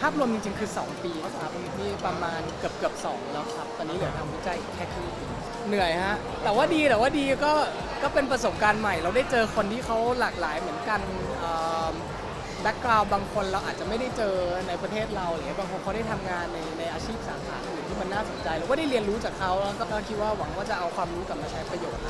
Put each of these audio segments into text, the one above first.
ภาพรวมจริงๆ คือ 2 ปีครับนี่ประมาณเกือบเกือบสองแล้วครับ ตอนนี้เหลือทำวิจัยอีกแค่ครึ่งปีเหนื่อยฮะ แต่ว่าดีแต่ว่าดีก็ก็เป็นประสบการณ์ใหม่ เราได้เจอคนที่เขาหลากหลายเหมือนกันแบ็กกราวด์บางคนเราอาจจะไม่ได้เจอในประเทศเราหรือบางคนเขาได้ทำงานในในอาชีพสาขาอื่นที่มันน่าสนใจเราก็ได้เรียนรู้จากเขาแล้วก็คิดว่าหวังว่าจะเอาความรู้กลับมาใช้ประโยชน์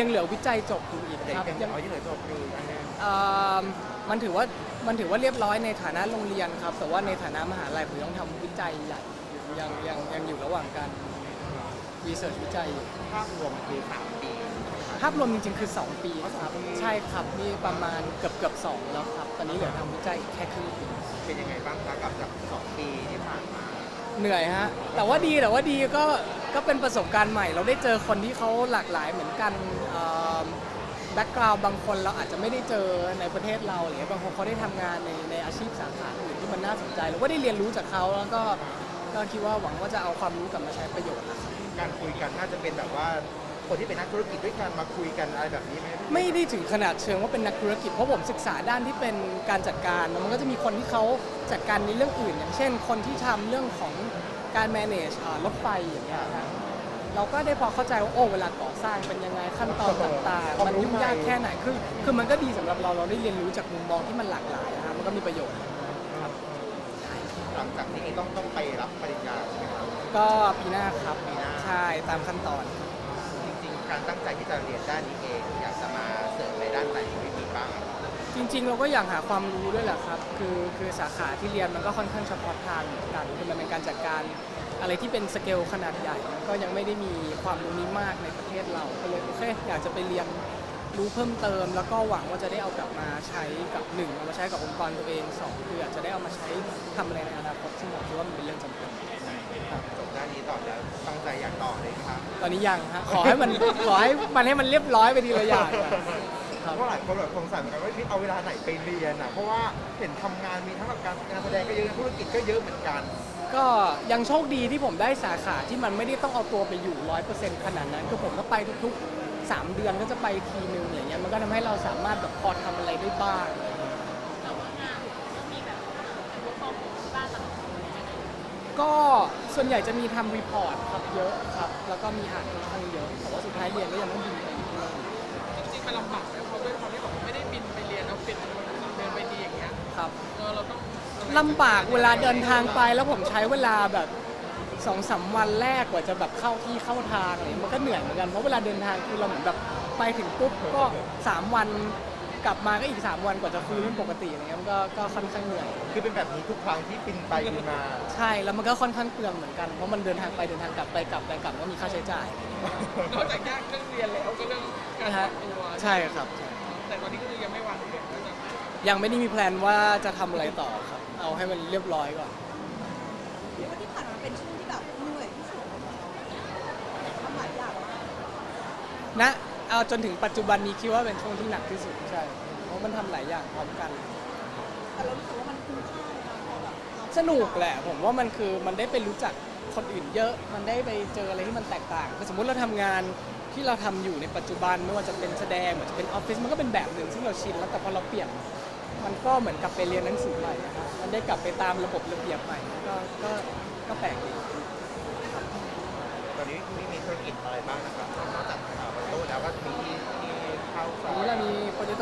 ยังเหลือวิจัยจบอยู่อีกเด็กครับยังยังเอาที่เหลือจบคืออันนี้เอ่อมันถือว่ามันถือว่าเรียบร้อยในฐานะโรงเรียนครับ แต่ว่าในฐานะมหาลัยผมต้องทำวิจัยใหญ่อยู่ยังยังยังอยู่ระหว่างการรีเสิร์ชวิจัยอยู่ ภาพรวมคือสามปีภาพรวมจริงๆ คือ 2 ปีครับ ใช่ครับนี่ประมาณเกือบเกือบสองแล้วครับ ตอนนี้เหลือทำวิจัยอีกแค่ครึ่งปีเป็นยังไงบ้างคะกับจากสองปีที่ผ่านมา เหนื่อยฮะ แต่ว่าดีแต่ว่าดีก็ ก็เป็นประสบการณ์ใหม่ เราได้เจอคนที่เขาหลากหลายเหมือนกันแบ็กกราวด์บางคนเราอาจจะไม่ได้เจอในประเทศเราหรือบางคนเขาได้ทำงานในในอาชีพสาขาอื่นที่มันน่าสนใจเราก็ได้เรียนรู้จากเขาแล้วก็ก็คิดว่าหวังว่าจะเอาความรู้กลับมาใช้ประโยชน์นะครับการคุยกันน่าจะเป็นแบบว่าคนที่เป็นนักธุรกิจด้วยกันมาคุยกันอะไรแบบนี้ไหมไม่ได้ถึงขนาดเชิงว่าเป็นนักธุรกิจเพราะผมศึกษาด้านที่เป็นการจัดการแล้วมันก็จะมีคนที่เขาจัดการในเรื่องอื่น อย่างเช่น คนที่ทำเรื่องของ การ manage อ่ารถไฟอย่างเงี้ยนะเราก็ได้พอเข้าใจว่าโอ้เวลาก่อสร้างเป็นยังไงขั้นตอนต่างๆ มันยุ่งยากแค่ไหนคือคือมันก็ดีสำหรับเราเราได้เรียนรู้จากมุมมองที่มันหลากหลายนะครับมันก็มีประโยชน์ครับหลังจากนี้ต้องต้องไปรับปริญญาใช่ไหมครับ ก็ปีหน้าครับปีหน้า ใช่ตามขั้นตอน จริงๆ การตั้งใจที่จะเรียนด้านนี้เอง จริงๆ เราก็อยากหาความรู้ด้วยแหละครับ คือคือสาขาที่เรียนมันก็ค่อนข้างเฉพาะทางเหมือนกันคือมันเป็นการจัดการอะไรที่เป็นสเกลขนาดใหญ่ก็ยังไม่ได้มีความรู้นี้มากในประเทศเราก็เลยโอเคอยากจะไปเรียนรู้เพิ่มเติม แล้วก็หวังว่าจะได้เอากลับมาใช้กับหนึ่งเอามาใช้กับองค์กรตัวเองสองคืออาจจะได้เอามาใช้ทำอะไรในอนาคตซึ่งผมคิดว่ามันเป็นเรื่องจำเป็นครับ จบด้านนี้ต่อแล้วตั้งใจอยากต่อเลยครับ ตอนนี้ยังฮะขอให้มัน ขอให้มันให้มันเรียบร้อยไปทีละอย่างก่อนครับ เพราะหลายคนแบบสงสัยเหมือนกันว่าพี่เอาเวลาไหนไปเรียนอะเพราะว่าเห็นทำงานมีทั้งแบบการงานแสดงก็เยอะธุรกิจก็เยอะเหมือนกัน ก็ยังโชคดีที่ผมได้สาขาที่มันไม่ได้ต้องเอาตัวไปอยู่ร้อยเปอร์เซ็นต์ขนาดนั้นคือผมก็ไปทุกๆ3เดือนก็จะไปทีนึงอย่างเงี้ยมันก็ทำให้เราสามารถแบบพอทำอะไรได้บ้างก็ส่วนใหญ่จะมีทำรีพอร์ตครับเยอะครับ แล้วก็มีอ่านค่อนข้างเยอะแต่ว่าสุดท้ายเรียนก็ยังต้องบินไปอยู่ที่นั่นจริงๆ มันลำบากนะเพราะด้วยความที่แบบไม่ได้บินไปเรียนแล้วเป็นเดินไปดีอย่างเงี้ยครับ เออเราต้องลำบากเวลาเดินทางไปแล้วผมใช้เวลาแบบสองสามวันแรกกว่าจะแบบเข้าที่เข้าทางอะไรมันก็เหนื่อยเหมือนกันเพราะเวลาเดินทางคือเราเหมือนแบบไปถึงปุ๊บก็ 3 วัน กลับมาก็อีก 3 วันกว่าจะฟื้นเป็นปกติอะไรเงี้ยมันก็ก็ค่อนข้างเหนื่อย คือเป็นแบบนี้ทุกครั้งที่บินไปบินมา ใช่แล้วมันก็ค่อนข้างเปลืองเหมือนกันเพราะมันเดินทางไปเดินทางกลับไปกลับไปกลับก็มีค่าใช้จ่ายนอกจากยากเรื่องเรียนแล้วก็เรื่องการนะปรัฮะบตัวใช่ครับใช่แต่ตอนนี้ก็คือยังไม่วางแผนว่าจะยังไม่ได้มีแพลนว่าจะทำอะไรต่อครับ เอาให้มันเรียบร้อยก่อนเรียกว่าที่ผ่านมาเป็นช่วงที่แบบเหนื่อยที่สุดทำหลายอย่างมากนะ เอาจนถึงปัจจุบันนี้คิดว่าเป็นช่วงที่หนักที่สุดใช่ เพราะมันทำหลายอย่างพร้อมกัน แต่เรารู้สึกว่ามันคุ้มค่านะพอแบบเราสนุกแหละผมว่ามันคือมันได้ไปรู้จักคนอื่นเยอะ มันได้ไปเจออะไรที่มันแตกต่างคือสมมติเราทำงานที่เราทำอยู่ในปัจจุบันไม่ว่าจะเป็นแสดงหรือจะเป็นออฟฟิศมันก็เป็นแบบหนึ่งซึ่งเราชินแล้วแต่พอเราเปลี่ยน มันก็เหมือนกลับไปเรียนหนังสือใหม่นะครับมันได้กลับไปตามระบบระเบียบใหม่ก็ก็ก็แปลกดี ตอนนี้พี่มีธุรกิจอะไรบ้างนะครับ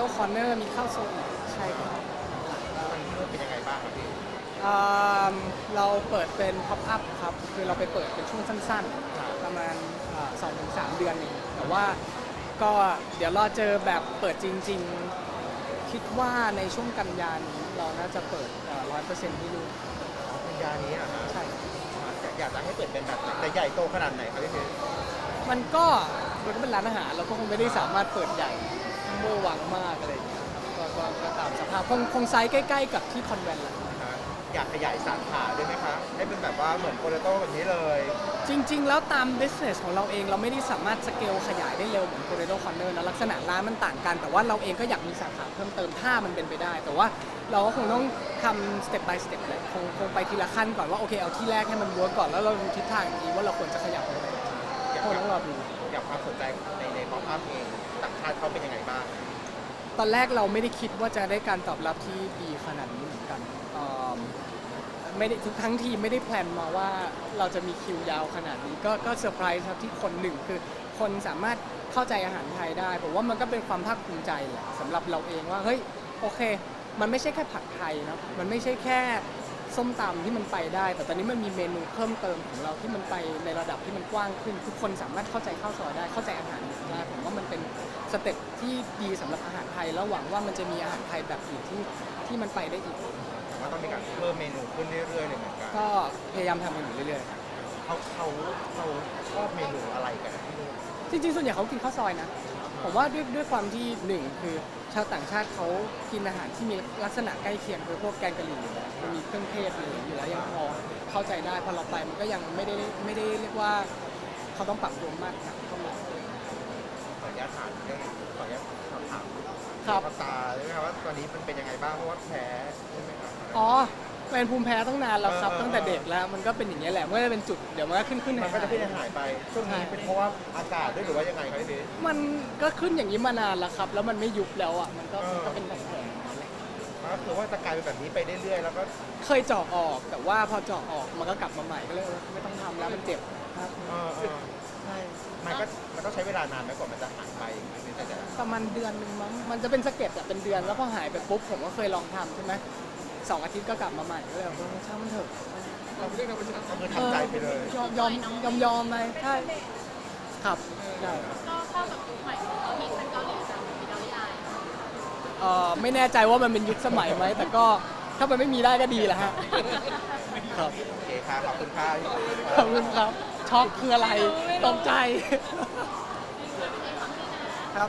มี Potato Corner มีข้าวโซอีกใช่ครับตอนนี้ที่นู่นเป็นยังไงบ้างครับพี่อ่าเราเปิดเป็น pop up ครับ คือเราไปเปิดเป็นช่วงสั้นๆ ประมาณสองถึงสามเดือนเองแต่ว่าก็เดี๋ยวรอเจอแบบเปิดจริง ๆ คิดว่าในช่วงกันยานี้เราน่าจะเปิดร้อยเปอร์เซ็นต์ที่นู่นปริญญานี้อะฮะใช่อยากจะให้เปิดเป็นแบบไหนแต่ใหญ่โตขนาดไหนครับพี่เพชรมันก็มันก็เป็นร้านอาหารเราก็คงไม่ได้สามารถเปิดใหญ่ เมื่อร์วังมากอะไรอย่างเงี้ยครับก็ก็ก็ตามสภาพคงคงไซส์ใกล้ ๆ กับที่คอนแวนต์แหละนะฮะอยากขยายสาขาด้วยไหมคะให้เป็นแบบว่าเหมือนโปเตโต้แบบนี้เลยจริง ๆ แล้วตาม business ของเราเองเราไม่ได้สามารถสเกลขยายได้เร็วเหมือน Corridor Corner นะลักษณะร้านมันต่างกัน แต่ว่าเราเองก็อยากมีสาขาเพิ่มเติมถ้ามันเป็นไปได้ แต่ว่าเราก็คงต้องทำ step by step เลยคงคงไปทีละขั้นก่อนว่า โอเคเอาที่แรกให้มัน work ก่อนแล้วเราดูทิศทางอีกทีว่าเราควรจะขยับไปไหนคงต้องรอดู อยากความสนใจในในป๊อปอัพเองต่างชาติเขาเป็นยังไงบ้างตอนแรกเราไม่ได้คิดว่าจะได้การตอบรับที่ดีขนาดนี้เหมือนกันเอิ่มไม่ได้ทุกทั้งทีไม่ได้แพลนมาว่าเราจะมีคิวยาวขนาดนี้ก็ก็เซอร์ไพรส์ครับที่คนหนึ่งคือคนสามารถเข้าใจอาหารไทยได้ผมว่ามันก็เป็นความภาคภูมิใจแหละสำหรับเราเองว่าเฮ้ยโอเค มันไม่ใช่แค่ผัดไทยเนอะมันไม่ใช่แค่ ส้มตำที่มันไปได้ แต่ตอนนี้มันมีเมนูเพิ่มเติมของเราที่มันไปในระดับที่มันกว้างขึ้น ทุกคนสามารถเข้าใจข้าวซอยได้เข้าใจอาหารได้ผมว่ามันเป็นสเต็ปที่ดีสำหรับอาหารไทยแล้วหวังว่ามันจะมีอาหารไทยแบบอื่นที่ที่มันไปได้อีกว่าต้องมีการเพิ่มเมนูขึ้นเรื่อยๆเลยเหมือนกันก็พยายามทำกันอยู่เรื่อยๆครับเขาเขาเขาชอบเมนูอะไรกันที่นู่นจริงๆส่วนใหญ่เขากินข้าวซอยนะ ผมว่าด้วยด้วยความที่หนึ่งคือชาวต่างชาติเขากินอาหารที่มีลักษณะใกล้เคียงคือพวกแกงกะหรี่อยู่แล้วมันมีเครื่องเทศอยู่อยู่แล้วยังพอเข้าใจได้พอเราไปมันก็ยังไม่ได้ไม่ได้เรียกว่าเขาต้องปรับตัวมากนะเข้ามาขออนุญาตถามเรื่องขออนุญาตสอบถามครับพ่อตาได้ไหมครับว่าตอนนี้มันเป็นยังไงบ้างเพราะว่าแพ้ใช่ไหมครับอ๋อเป็นภูมิแพ้ตั้งนานแล้วครับเออเออตั้งแต่เด็กแล้วมันก็เป็นอย่างนี้ยแหละมันก็จะเป็นจุดเดี๋ยวมันก็ขึ้นขึ้นมันหายก็จะขึ้นหายหายไปช่วงนี้เป็นเพราะว่าอากาศด้วยหรือว่ายังไงครับพี่พีชมัน ก็ขึ้นอย่างนี้มานานแล้วครับ แล้วมันไม่ยุบแล้วอะมันก็เออมันก็เป็นแผลก็คือว่าจะกลายเป็นแบบนี้ไปเรื่อยๆ แล้วก็เคยเจาะออกแต่ว่าพอเจาะออกมันก็กลับมาใหม่ก็เลยเออไม่ต้องทำแล้วมันเจ็บครับเออเออใช่มันก็มันต้องใช้เวลานานไหมกว่ามันจะหายไปพี่พีชแต่ประมาณเดือนหนึ่งมั้งมันจะเป็นสะเก็ดอะเป็นเดือนแล้วพอหายไปปุ๊บผมก็เคยลองทำใช่ไหมสองอาทิตย์ก็กลับมาใหม่ก็เลยบอกว่าช่างมันเถอะเราเป็นเรื่องธรรมชาติก็คือทำใจไปเลย ยอมยอมยอมยอมไปใช่ครับใช่ก็ เข้ากับยุคใหม่ของเกาหลีเป็นเกาหลีแบบมีเกาหลีอายเอ่อไม่แน่ใจว่ามันเป็นยุคสมัยไหม แต่ก็ถ้ามันไม่มีได้ก็ดีแหละฮะครับโอเคค่ะขอบคุณค่ะพี่พีชขอบคุณครับช็อกคืออะไรตกใจ ครับ